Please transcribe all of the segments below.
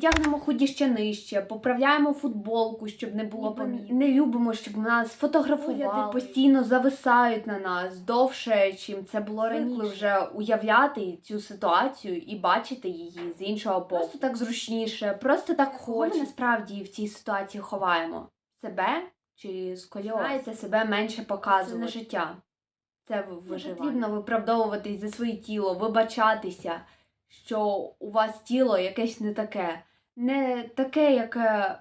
Тягнемо худі ще нижче, поправляємо футболку, щоб не було помітно. Не любимо, щоб нас фотографували. Постійно зависають на нас довше, чим це було раніше. вже уявляти цю ситуацію і бачити її з іншого боку. Просто так зручніше, просто так Кого ми насправді в цій ситуації ховаємо себе чи сколіоз. Знаєте, себе менше показувати. Це не життя. Це виживання. потрібно виправдовуватись за своє тіло, вибачатися, що у вас тіло якесь не таке. Не таке, яке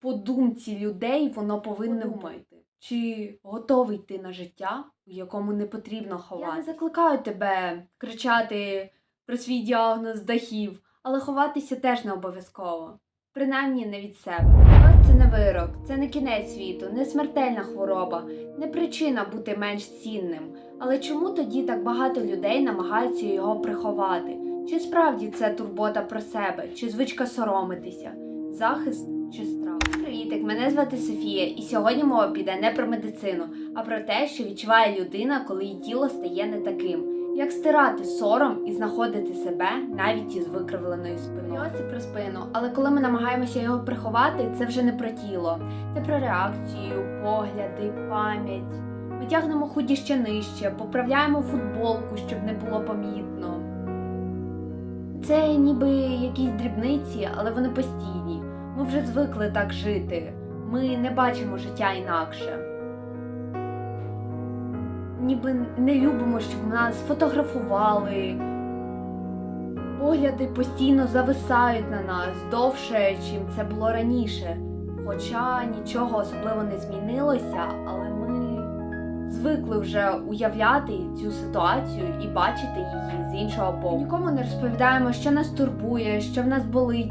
по думці людей воно повинно бути. Чи готовий ти на життя, у якому не потрібно ховати? Я не закликаю тебе кричати про свій діагноз дахів, але ховатися теж не обов'язково. Принаймні не від себе. Ось це не вирок, це не кінець світу, не смертельна хвороба, не причина бути менш цінним. Але чому тоді так багато людей намагаються його приховати? Чи справді це турбота про себе, чи звичка соромитися, захист чи страх? Привітик, мене звати Софія, і сьогодні мова піде не про медицину, а про те, що відчуває людина, коли її тіло стає не таким. Як стирати сором і знаходити себе навіть із викривленою спиною. Це про спину, але коли ми намагаємося його приховати, це вже не про тіло, це про реакцію, погляди, пам'ять. Ми тягнемо худі ще нижче, поправляємо футболку, щоб не було помітно. Це ніби якісь дрібниці, але вони постійні. Ми вже звикли так жити. Ми не бачимо життя інакше. Ніби не любимо, щоб нас фотографували. Погляди постійно зависають на нас довше, чим це було раніше. Хоча нічого особливо не змінилося, але звикли вже уявляти цю ситуацію і бачити її з іншого боку. Нікому не розповідаємо, що нас турбує, що в нас болить.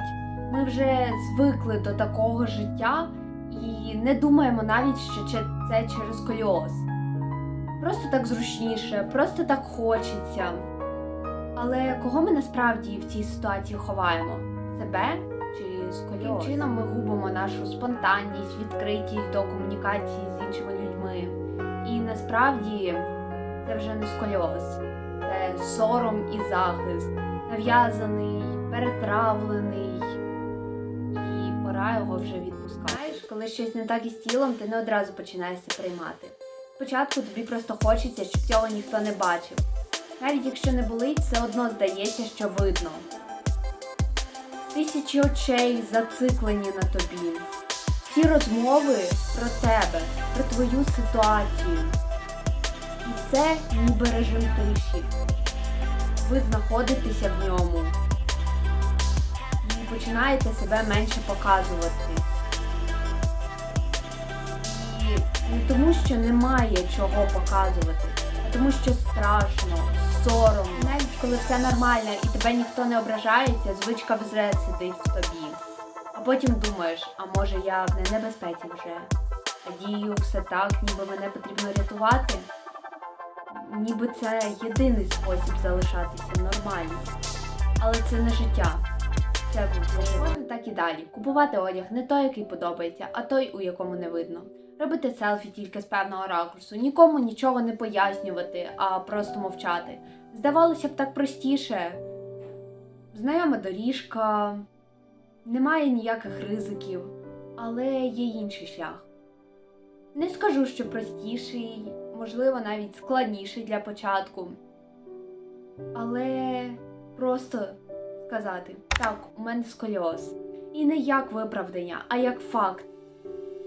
Ми вже звикли до такого життя і не думаємо навіть, що це через сколіоз. Просто так зручніше, просто так хочеться. Але кого ми насправді в цій ситуації ховаємо? Себе чи сколіоз? Таким чином ми губимо нашу спонтанність, відкритість до комунікації з іншими людьми. І насправді це вже не сколіоз, це сором і захист, нав'язаний, перетравлений, і пора його вже відпускати. Коли щось не так із тілом, ти не одразу починаєш це приймати. Спочатку тобі просто хочеться, щоб цього ніхто не бачив. Навіть якщо не болить, все одно здається, що видно. Тисячі очей зациклені на тобі. Ці розмови про тебе, про твою ситуацію. І це ніби режим тиші. Ви знаходитеся в ньому і починаєте себе менше показувати. І не тому, що немає чого показувати, а тому, що страшно, соромно. Навіть коли все нормально і тебе ніхто не ображається, звичка вже сидить в тобі. Потім думаєш, а може я в небезпеці вже? А дію все так, ніби мене потрібно рятувати. Ніби це єдиний спосіб залишатися нормальним. Але це не життя. Це. Можна так і далі. Купувати одяг не той, який подобається, а той, у якому не видно. Робити селфі тільки з певного ракурсу, нікому нічого не пояснювати, а просто мовчати. Здавалося б, так простіше. Знайома доріжка, немає ніяких ризиків, але є інший шлях. Не скажу, що простіший, можливо, навіть складніший для початку. Але просто сказати: так, у мене сколіоз. І не як виправдання, а як факт.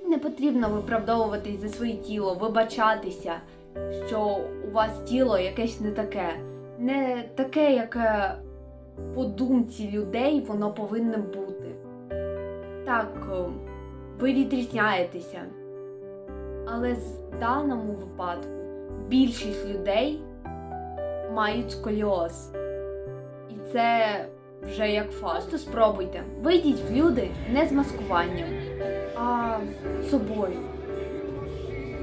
Не потрібно виправдовуватись за своє тіло, вибачатися, що у вас тіло якесь не таке, не таке, яке по думці людей воно повинно бути. Так, ви відрізняєтеся. Але в даному випадку більшість людей мають сколіоз. І це вже як факт. Просто спробуйте. Вийдіть в люди не з маскуванням, а собою.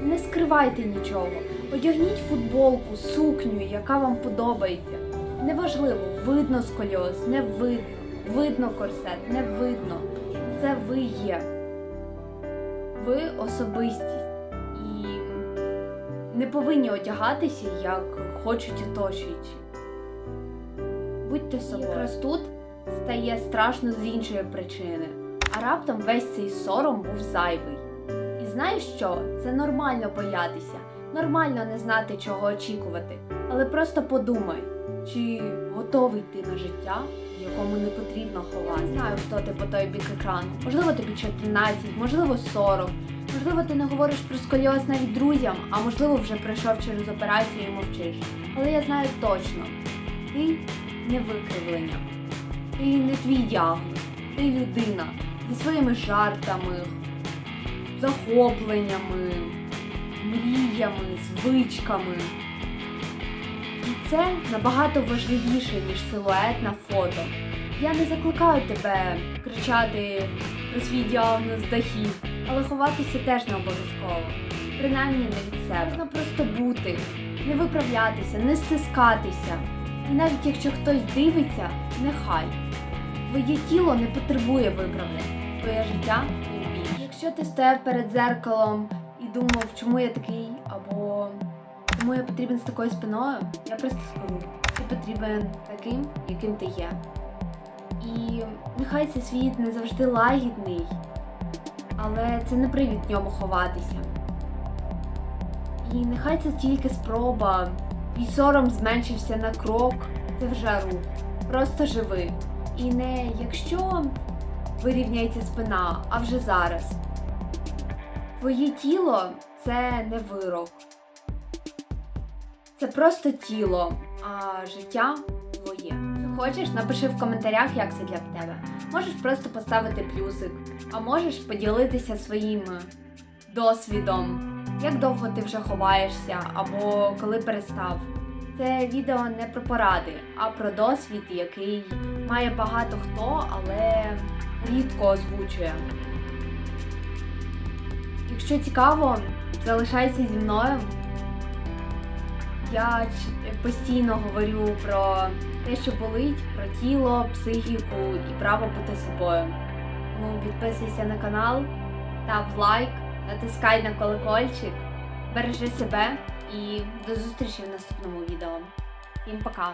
Не скривайте нічого. Одягніть футболку, сукню, яка вам подобається. Неважливо, видно сколіоз, не видно, видно корсет, не видно. Це ви є. Ви особистість. І не повинні одягатися, як хочуть оточуючі. Будьте собою. Якраз тут стає страшно з іншої причини, а раптом весь цей сором був зайвий. І знаєш що? Це нормально боятися, нормально не знати, чого очікувати, але просто подумай, чи готовий ти на життя, в якому не потрібно ховати. Не знаю, хто ти по той бік екрану. Можливо, тобі 14, можливо, 40. Можливо, ти не говориш про сколіоз навіть друзям, а можливо, вже пройшов через операцію і мовчиш. Але я знаю точно, ти не викривлення, ти не твій діагноз, ти людина зі своїми жартами, захопленнями, мріями, звичками. І це набагато важливіше, ніж силует на фото. Я не закликаю тебе кричати про свій діагноз дахів, але ховатися теж не обов'язково. Принаймні не від себе. Можна просто бути, не виправлятися, не стискатися. І навіть якщо хтось дивиться, нехай. Твоє тіло не потребує виправлень, твоє життя тим більше. Якщо ти стояв перед зеркалом думав, чому я такий, або чому я потрібен з такою спиною, я просто скажу, ти потрібен таким, яким ти є. І нехай цей світ не завжди лагідний, але це не привід ньому ховатися. І нехай це тільки спроба, твій сором зменшився на крок, це вже рух. Просто живи. І не якщо вирівняється спина, а вже зараз. Твоє тіло це не вирок. Це просто тіло, а життя твоє. Хочеш, напиши в коментарях, як це для тебе. Можеш просто поставити плюсик, а можеш поділитися своїм досвідом, як довго ти вже ховаєшся, або коли перестав. Це відео не про поради, а про досвід, який має багато хто, але рідко озвучує. Якщо цікаво, залишайся зі мною. Я постійно говорю про те, що болить, про тіло, психіку і право бути собою. Тому підписуйся на канал, став лайк, натискай на колокольчик, бережи себе і до зустрічі в наступному відео. Всім пока!